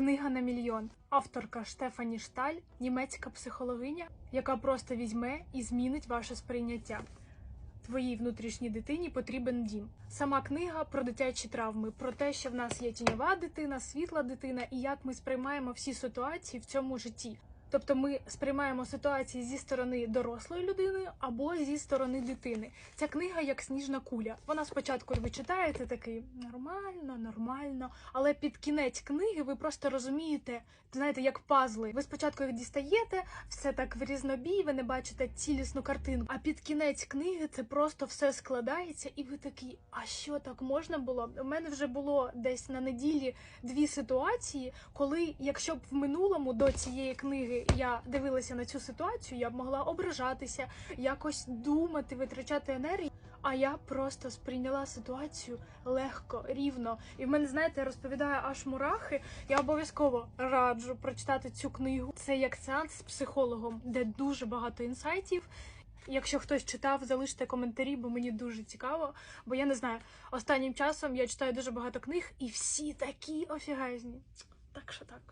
Книга на мільйон. Авторка Штефані Шталь, німецька психологиня, яка просто візьме і змінить ваше сприйняття. Твоїй внутрішній дитині потрібен дім. Сама книга про дитячі травми, про те, що в нас є тіньова дитина, світла дитина, і як ми сприймаємо всі ситуації в цьому житті. Тобто ми сприймаємо ситуації зі сторони дорослої людини або зі сторони дитини. Ця книга як сніжна куля. Вона спочатку ви читаєте такий нормально, нормально, але під кінець книги ви просто розумієте, знаєте, як пазли. Ви спочатку їх дістаєте, все так в різнобій, ви не бачите цілісну картинку. А під кінець книги це просто все складається, і ви такі, а що так можна було? У мене вже було десь на неділі дві ситуації, коли, якщо б в минулому до цієї книги я дивилася на цю ситуацію, я б могла ображатися, якось думати, витрачати енергію. А я просто сприйняла ситуацію легко, рівно. І в мене, знаєте, розповідає аж мурахи. Я обов'язково раджу прочитати цю книгу. Це як сеанс з психологом, де дуже багато інсайтів. Якщо хтось читав, залиште коментарі, бо мені дуже цікаво. Бо я не знаю, останнім часом я читаю дуже багато книг, і всі такі офігезні. Так що так.